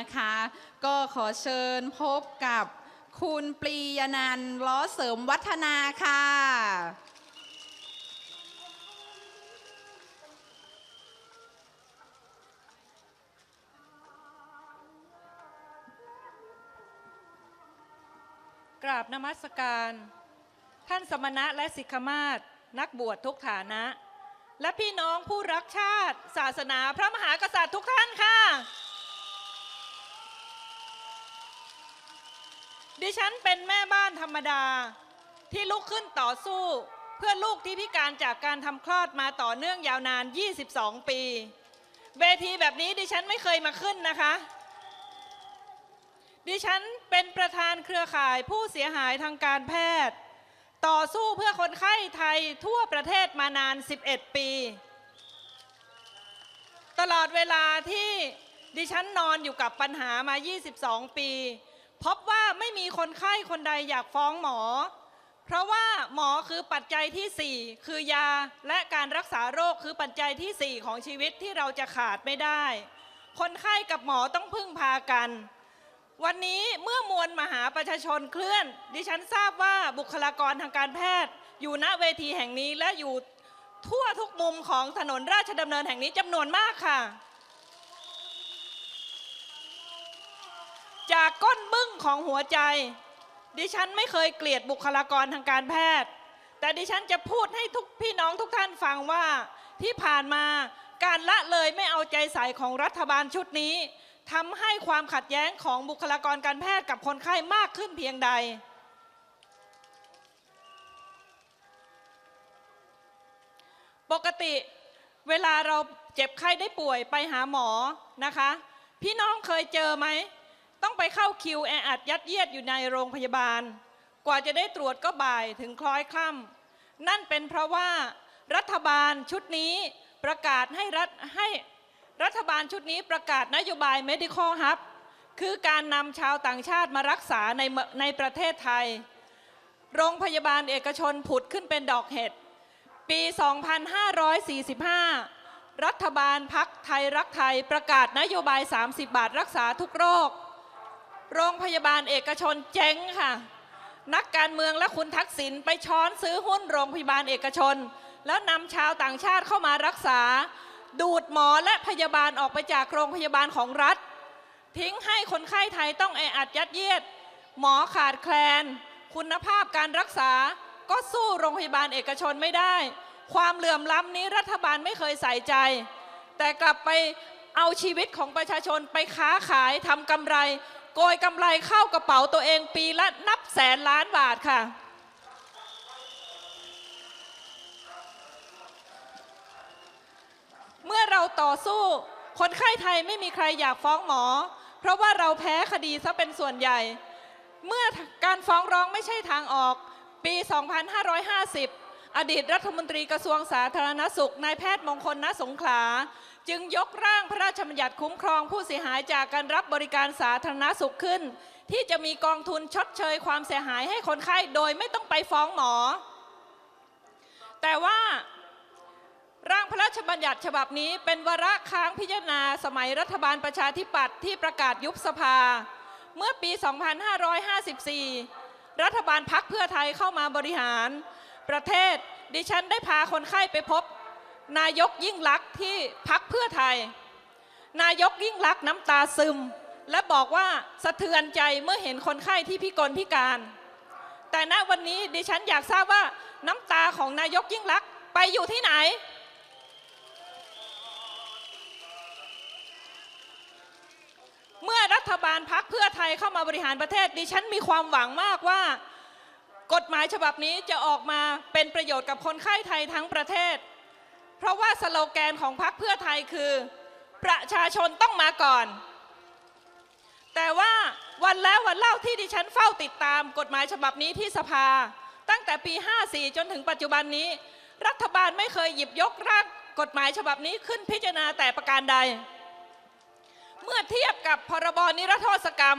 นะคะก็ขอเชิญพบกับคุณปรียนันท์ล้อเสริมวัฒนาค่ะ กราบนมัสการ ท่านสมณะและสิกขมาศนักบวชทุกฐานะ และพี่น้องผู้รักชาติ ศาสนาพระมหากษัตริย์ทุกท่านค่ะ ดิฉันเป็นแม่บ้านธรรมดา ที่ลุกขึ้นต่อสู้ เพื่อลูกที่พิการจากการทำคลอดมาต่อเนื่องยาวนาน 22 ปีเวทีแบบนี้ดิฉันไม่เคยมาขึ้นนะคะ ดิฉันเป็นประธานเครือข่ายผู้เสียหายทางการแพทย์ ต่อสู้เพื่อคนไข้ไทยทั่วประเทศมานาน 11 ปี ตลอดเวลาที่ดิฉันนอนอยู่กับปัญหามา 22 ปี พบว่าไม่มีคนไข้คนใดอยากฟ้องหมอ เพราะว่าหมอคือปัจจัยทีสี่4 คือยาและการรักษาโรคคือปัจจัยทีสี่ 4 ของชีวิตที่เราจะขาดไม่ได้ คนไข้กับหมอต้องพึ่งพากัน วันนี้เมื่อมวลมหาประชาชนเคลื่อน ดิฉันทราบว่าบุคลากรทางการแพทย์ อยู่ณเวทีแห่งนี้และอยู่ทั่วทุกมุมของถนนราชดำเนินแห่งนี้จำนวนมากค่ะ จากก้นบึ้งของหัวใจ ดิฉันไม่เคยเกลียดบุคลากรทางการแพทย์ แต่ดิฉันจะพูดให้ทุกพี่น้องทุกท่านฟังว่าที่ผ่านมาการละเลยไม่เอาใจใส่ของรัฐบาลชุดนี้ทำให้ความขัดแย้งของบุคลากรการแพทย์กับคนไข้มากขึ้นเพียงใด ปกติเวลาเราเจ็บไข้ได้ป่วยไปหาหมอนะคะ พี่น้องเคยเจอไหม ต้องไปเข้าคิวแออัดยัดเยียดอยู่ในโรงพยาบาล กว่าจะได้ตรวจก็บ่ายถึงคล้อยคล่ำนั่นเป็นเพราะว่ารัฐบาลชุดนี้ประกาศให้รัฐให้รัฐบาลชุดนี้ประกาศนโยบาย medical hub คือการนำชาวต่างชาติมารักษาในในประเทศไทย โรงพยาบาลเอกชนผุดขึ้นเป็นดอกเห็ด ปี 2545 รัฐบาลพักไทยรักไทยประกาศนโยบาย 30 บาทรักษาทุกโรค โรงพยาบาลเอกชนเจ๊งค่ะ นักการเมืองและคุณทักษิณไปช้อนซื้อหุ้นโรงพยาบาลเอกชน แล้วนำชาวต่างชาติเข้ามารักษา ดูดหมอและพยาบาลออกไปจากโรงพยาบาลของรัฐ ทิ้งให้คนไข้ไทยต้องแออัดยัดเยียด หมอขาดแคลน คุณภาพการรักษาก็สู้โรงพยาบาลเอกชนไม่ได้ ความเหลื่อมล้ำนี้รัฐบาลไม่เคยใส่ใจ แต่กลับไปเอาชีวิตของประชาชนไปค้าขายทำกำไร โกยกำไรเข้ากระเป๋าตัวเองปีละนับแสนล้านบาทค่ะ เมื่อเราต่อสู้ คนไข้ไทยไม่มีใครอยากฟ้องหมอ เพราะว่าเราแพ้คดีซะเป็นส่วนใหญ่ เมื่อการฟ้องร้องไม่ใช่ทางออก ปี 2550 อดีตรัฐมนตรีกระทรวงสาธารณสุขนายแพทย์มงคลณสงขลา จึงยกร่างพระราชบัญญัติคุ้มครองผู้เสียหายจากการรับบริการสาธารณสุขขึ้น ที่จะมีกองทุนชดเชยความเสียหายให้คนไข้โดยไม่ต้องไปฟ้องหมอ แต่ว่าร่างพระราชบัญญัติฉบับนี้เป็นวาระค้างพิจารณาสมัยรัฐบาลประชาธิปัตย์ที่ประกาศยุบสภา เมื่อปี 2554 รัฐบาลพักเพื่อไทยเข้ามาบริหาร ประเทศดิฉันได้พาคนไข้ไปพบ นายกยิ่งลักษณ์ที่พักเพื่อไทย นายกยิ่งลักษณ์น้ำตาซึม และบอกว่าสะเทือนใจเมื่อเห็นคนไข้ที่พิกลพิการ แต่ณวันนี้ดิฉันอยากทราบว่าน้ำตาของนายกยิ่งลักษณ์ไปอยู่ที่ไหน เมื่อรัฐบาลพักเพื่อไทยเข้ามาบริหารประเทศดิฉันมีความหวังมากว่ากฎหมายฉบับนี้จะออกมาเป็นประโยชน์กับคนไข้ไทยทั้งประเทศ เพราะว่าสโลแกนของพักเพื่อไทยคือ ประชาชนต้องมาก่อน แต่ว่าวันแล้ววันเล่าที่ดิฉันเฝ้าติดตามกฎหมายฉบับนี้ที่สภา ตั้งแต่ปี 54 จนถึงปัจจุบันนี้ รัฐบาลไม่เคยหยิบยกร่างกฎหมายฉบับนี้ขึ้นพิจารณาแต่ประการใด เมื่อเทียบกับพรบนิรโทษกรรม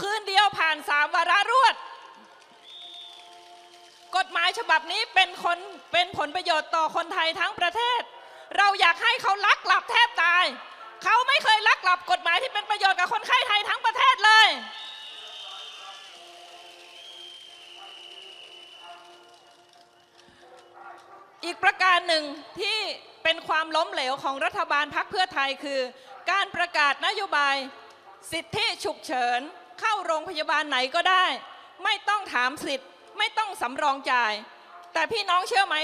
คืนเดียวผ่านสามวาระรวด กฎหมายฉบับนี้เป็นคนเป็นผลประโยชน์ต่อคนไทยทั้งประเทศ เราอยากให้เขาลักหลับแทบตาย เขาไม่เคยลักหลับกฎหมายที่เป็นประโยชน์กับคนไข้ไทยทั้งประเทศเลย อีกประการหนึ่งที่เป็นความล้มเหลวของรัฐบาลพักเพื่อไทยคือ การประกาศนโยบาย สิทธิฉุกเฉิน เข้าโรงพยาบาลไหนก็ได้ ไม่ต้องถามสิทธิ ไม่ต้องสำรองจ่าย แต่พี่น้องเชื่อไหม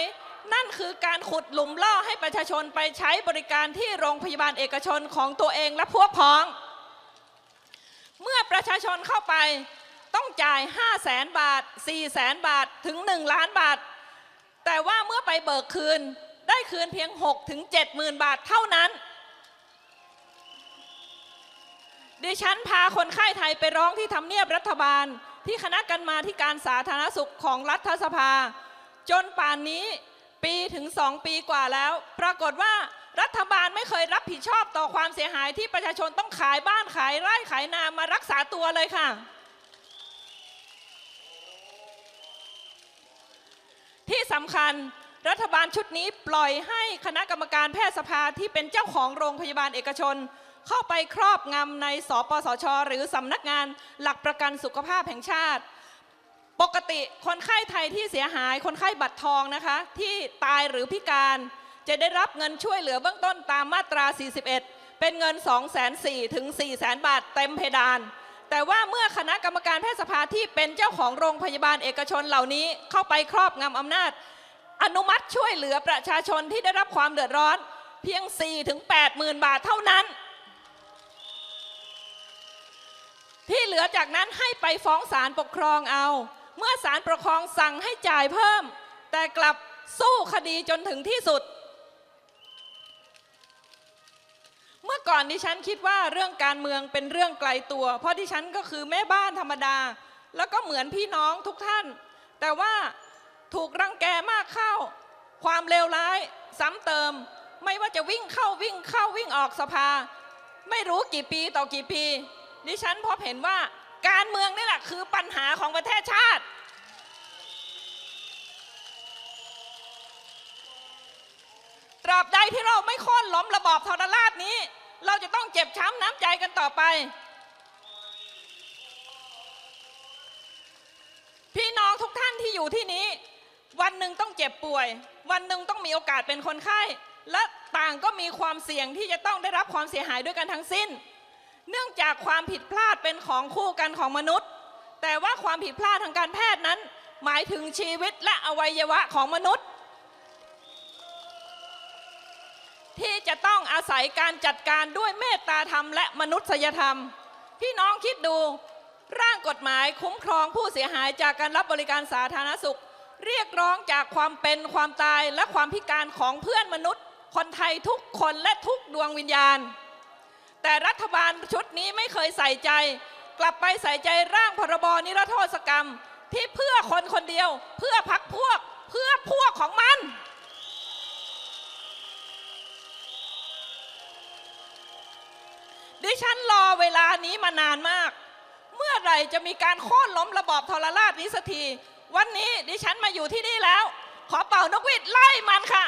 นั่นคือการขุดหลุมล่อให้ประชาชนไปใช้บริการที่โรงพยาบาลเอกชนของตัวเองและพวกพ้อง เมื่อประชาชนเข้าไปต้องจ่าย 5 0 0แสนบาท 4 0 0แสนบาทถึง 1 ล้านบาท แต่ว่าเมื่อไปเบิกคืนได้คืนเพียง 6 ถึง7หมื่นบาทเท่านั้น ดิฉันพาคนไข้ไทยไปร้องที่ทำเนียบรัฐบาล ที่คณะกรรมาธิการสาธารณสุขของรัฐสภา จนป่านนี้ปีถึงสองปีกว่าแล้ว ปรากฏว่ารัฐบาลไม่เคยรับผิดชอบต่อความเสียหายที่ประชาชนต้องขายบ้านขายไร่ขายนามารักษาตัวเลยค่ะ ที่สำคัญรัฐบาลชุดนี้ปล่อยให้คณะกรรมการแพทยสภาที่เป็นเจ้าของโรงพยาบาลเอกชน เข้าไปครอบงำในสปสช หรือสำนักงานหลักประกันสุขภาพแห่งชาติ ปกติคนไข้ไทยที่เสียหายคนไข้บัตรทองนะคะ ที่ตายหรือพิการจะได้รับเงินช่วยเหลือเบื้องต้นตามมาตรา 41 เป็นเงิน 2 4 0 0 0ถึง 4 0 0 0 0 บาทเต็มเพดาน แต่ว่าเมื่อคณะกรรมการแพทยสภาที่เป็นเจ้าของโรงพยาบาลเอกชนเหล่านี้เข้าไปครอบงำอำนาจ อนุมัติช่วยเหลือประชาชนที่ได้รับความเดือดร้อน เพียง 4 ถึง8หมื่นบาทเท่านั้น ที่เหลือจากนั้นให้ไปฟ้องศาลปกครองเอา เมื่อศาลปกครองสั่งให้จ่ายเพิ่ม แต่กลับสู้คดีจนถึงที่สุด เมื่อก่อนดิฉันคิดว่าเรื่องการเมืองเป็นเรื่องไกลตัว เพราะดิฉันก็คือแม่บ้านธรรมดา แล้วก็เหมือนพี่น้องทุกท่าน แต่ว่าถูกรังแกมากเข้า ความเลวร้าย ซ้ำเติม ไม่ว่าจะวิ่งเข้าวิ่งเข้าวิ่งออกสภา ไม่รู้กี่ปีต่อกี่ปี ดิฉันพบเห็นว่าการเมืองนี่แหละคือปัญหาของประเทศชาติ ตราบใดที่เราไม่โค่นล้มระบอบทรราชนี้ เราจะต้องเจ็บช้ำน้ำใจกันต่อไป พี่น้องทุกท่านที่อยู่ที่นี้ วันหนึ่งต้องเจ็บป่วย วันหนึ่งต้องมีโอกาสเป็นคนไข้ และต่างก็มีความเสี่ยงที่จะต้องได้รับความเสียหายด้วยกันทั้งสิ้น เนื่องจากความผิดพลาดเป็นของคู่กันของมนุษย์ แต่ว่าความผิดพลาดทางการแพทย์นั้น หมายถึงชีวิตและอวัยวะของมนุษย์ ที่จะต้องอาศัยการจัดการด้วยเมตตาธรรมและมนุษยธรรม พี่น้องคิดดูร่างกฎหมายคุ้มครองผู้เสียหายจากการรับบริการสาธารณสุข เรียกร้องจากความเป็นความตายและความพิการของเพื่อนมนุษย์ คนไทยทุกคนและทุกดวงวิญญาณ ฐบาลชุดนี้ไม่เคยใส่ใจ กลับไปใส่ใจร่างพรบนิรโทษกรรม ที่เพื่อคนคนเดียว เพื่อพักพวก เพื่อพวกของมัน ดิฉันรอเวลานี้มานานมาก เมื่อไหร่จะมีการโค่นล้มระบอบทรราชนี้สักที วันนี้ดิฉันมาอยู่ที่นี่แล้ว ขอเป่านกหวีดไล่มันค่ะ